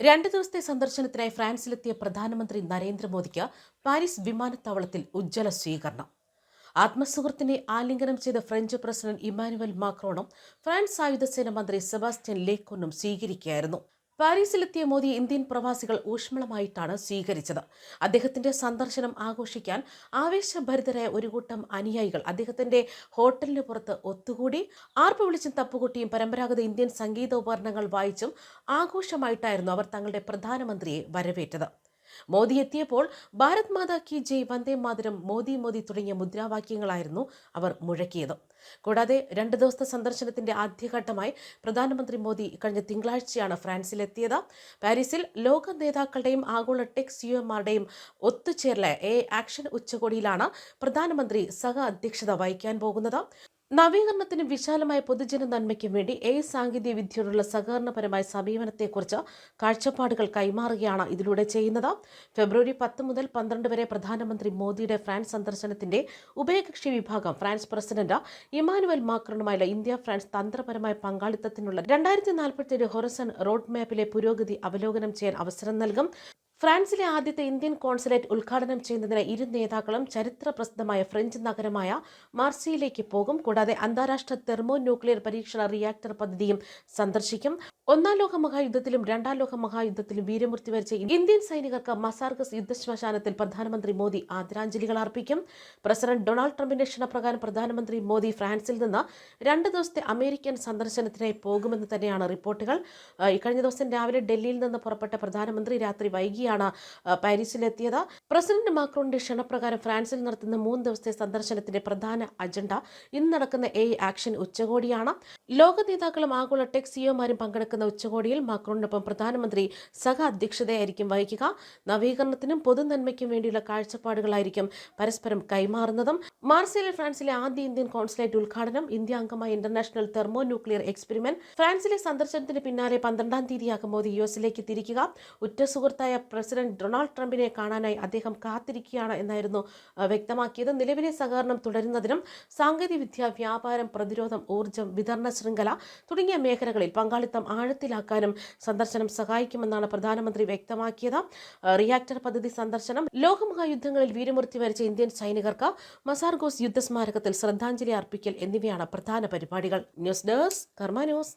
രണ്ട് ദിവസത്തെ സന്ദർശനത്തിനായി ഫ്രാൻസിലെത്തിയ പ്രധാനമന്ത്രി നരേന്ദ്രമോദിക്ക് പാരീസ് വിമാനത്താവളത്തിൽ ഉജ്ജ്വല സ്വീകരണം. ആത്മസുഹൃത്തിനെ ആലിംഗനം ചെയ്ത ഫ്രഞ്ച് പ്രസിഡന്റ് ഇമ്മാനുവൽ മാക്രോണും ഫ്രാൻസ് സായുധസേന മന്ത്രി സെബാസ്റ്റ്യൻ ലേക്കോണും സ്വീകരിക്കുകയായിരുന്നു. പാരീസിലെത്തിയ മോദി ഇന്ത്യൻ പ്രവാസികൾ ഊഷ്മളമായിട്ടാണ് സ്വീകരിച്ചത്. അദ്ദേഹത്തിന്റെ സന്ദർശനം ആഘോഷിക്കാൻ ആവേശഭരിതരായ ഒരു കൂട്ടം അനുയായികൾ അദ്ദേഹത്തിന്റെ ഹോട്ടലിന് പുറത്ത് ഒത്തുകൂടി ആർപ്പ് വിളിച്ചും തപ്പുകൊട്ടിയും പരമ്പരാഗത ഇന്ത്യൻ സംഗീതോപകരണങ്ങൾ വായിച്ചും ആഘോഷമായിട്ടായിരുന്നു അവർ തങ്ങളുടെ പ്രധാനമന്ത്രിയെ വരവേറ്റത്. മോദി എത്തിയപ്പോൾ ഭാരത് മാതാ കി ജയ് വന്ദേ മാതരം മോദി മോദി തുടങ്ങിയ മുദ്രാവാക്യങ്ങളായിരുന്നു അവർ മുഴക്കിയത്. കൂടാതെ രണ്ട് ദിവസത്തെ സന്ദർശനത്തിന്റെ ആദ്യഘട്ടമായി പ്രധാനമന്ത്രി മോദി കഴിഞ്ഞ തിങ്കളാഴ്ചയാണ് ഫ്രാൻസിലെത്തിയത്. പാരീസിൽ ലോക നേതാക്കളുടെയും ആഗോള ടെക് സിഒമാരുടെയും ഒത്തുചേരല എ ആക്ഷൻ ഉച്ചകോടിയിലാണ് പ്രധാനമന്ത്രി സഹ അധ്യക്ഷത വഹിക്കാൻ പോകുന്നത്. നവീകരണത്തിനും വിശാലമായ പൊതുജന നന്മയ്ക്കും വേണ്ടി എ സാങ്കേതിക വിദ്യയോടുള്ള സഹകരണപരമായ സമീപനത്തെക്കുറിച്ച് കാഴ്ചപ്പാടുകൾ കൈമാറുകയാണ് ഇതിലൂടെ ചെയ്യുന്നത്. ഫെബ്രുവരി പത്ത് മുതൽ പന്ത്രണ്ട് വരെ പ്രധാനമന്ത്രി മോദിയുടെ ഫ്രാൻസ് സന്ദർശനത്തിന്റെ ഉഭയകക്ഷി വിഭാഗം ഫ്രാൻസ് പ്രസിഡന്റ് ഇമാനുവൽ മാക്രണുമായുള്ള ഇന്ത്യ ഫ്രാൻസ് തന്ത്രപരമായ പങ്കാളിത്തത്തിനുള്ള രണ്ടായിരത്തി നാൽപ്പത്തിയേഴ് ഹൊറസൺ റോഡ് മാപ്പിലെ പുരോഗതി അവലോകനം ചെയ്യാൻ അവസരം നൽകും. ഫ്രാൻസിലെ ആദ്യത്തെ ഇന്ത്യൻ കോൺസുലേറ്റ് ഉദ്ഘാടനം ചെയ്യുന്നതിന് ഇരു നേതാക്കളും ചരിത്ര പ്രസിദ്ധമായ ഫ്രഞ്ച് നഗരമായ മാർസിയിലേക്ക് പോകും. കൂടാതെ അന്താരാഷ്ട്ര തെർമോ ന്യൂക്ലിയർ പരീക്ഷണ റിയാക്ടർ പദ്ധതിയും സന്ദർശിക്കും. ഒന്നാം ലോക മഹായുദ്ധത്തിലും രണ്ടാം ലോക മഹായുദ്ധത്തിലും വീരമൃത്യു വരിച്ച ഇന്ത്യൻ സൈനികർക്ക് മസാർഗസ് യുദ്ധശ്മശാനത്തിൽ പ്രധാനമന്ത്രി മോദി ആദരാഞ്ജലികൾ അർപ്പിക്കും. പ്രസിഡന്റ് ഡൊണാൾഡ് ട്രംപിന്റെ ക്ഷണപ്രകാരം പ്രധാനമന്ത്രി മോദി ഫ്രാൻസിൽ നിന്ന് രണ്ട് ദിവസത്തെ അമേരിക്കൻ സന്ദർശനത്തിനായി പോകുമെന്ന് തന്നെയാണ് റിപ്പോർട്ടുകൾ. കഴിഞ്ഞ ദിവസം രാവിലെ ഡൽഹിയിൽ നിന്ന് പുറപ്പെട്ട പ്രധാനമന്ത്രി രാത്രി വൈകിയാണ് പാരീസിലെത്തിയത്. പ്രസിഡന്റ് മാക്രോണിന്റെ ക്ഷണപ്രകാരം ഫ്രാൻസിൽ നടത്തുന്ന മൂന്ന് ദിവസത്തെ സന്ദർശനത്തിന്റെ പ്രധാന അജണ്ട ഇന്ന് നടക്കുന്ന എ ആക്ഷൻ ഉച്ചകോടിയാണ്. ലോക നേതാക്കളും ആഗോള ടെക് സിഒമാരും പങ്കെടുക്കുന്ന ഉച്ചകോടിയിൽ മാക്രോണിനൊപ്പം പ്രധാനമന്ത്രി സഹ അധ്യക്ഷതയായിരിക്കും വഹിക്കുക. നവീകരണത്തിനും പൊതുനന്മയ്ക്കും വേണ്ടിയുള്ള കാഴ്ചപ്പാടുകളായിരിക്കും പരസ്പരം കൈമാറുന്നതും. മാർസേലിൽ ഫ്രാൻസിലെ ആദ്യ ഇന്ത്യൻ കോൺസുലേറ്റ് ഉദ്ഘാടനം ഇന്ത്യ അംഗമായ ഇന്റർനാഷണൽ തെർമോ ന്യൂക്ലിയർ എക്സ്പെരിമെന്റ്. ഫ്രാൻസിലെ സന്ദർശനത്തിന് പിന്നാലെ പന്ത്രണ്ടാം തീയതിയാകും മോദി യു എസിലേക്ക് തിരിക്കുക. ഉറ്റ സുഹൃത്തായ പ്രസിഡന്റ് ഡൊണാൾഡ് ട്രംപിനെ കാണാനായി അദ്ദേഹം കാത്തിരിക്കുകയാണ് എന്നായിരുന്നു വ്യക്തമാക്കിയത്. നിലവിലെ സഹകരണം തുടരുന്നതിനും സാങ്കേതികവിദ്യ വ്യാപാരം പ്രതിരോധം ഊർജം വിതരണ ശൃംഖല തുടങ്ങിയ മേഖലകളിൽ പങ്കാളിത്തം ആഴത്തിലാക്കാനും സന്ദർശനം സഹായിക്കുമെന്നാണ് പ്രധാനമന്ത്രി വ്യക്തമാക്കിയത്. റിയാക്ടർ പദ്ധതി സന്ദർശനം ലോകമഹായുദ്ധങ്ങളിൽ വീരമൃത്യു വരിച്ച ഇന്ത്യൻ സൈനികർക്ക് മസാർഗോസ് യുദ്ധസ്മാരകത്തിൽ ശ്രദ്ധാഞ്ജലി അർപ്പിക്കൽ എന്നിവയാണ് പ്രധാന പരിപാടികൾ. News desk Karma news.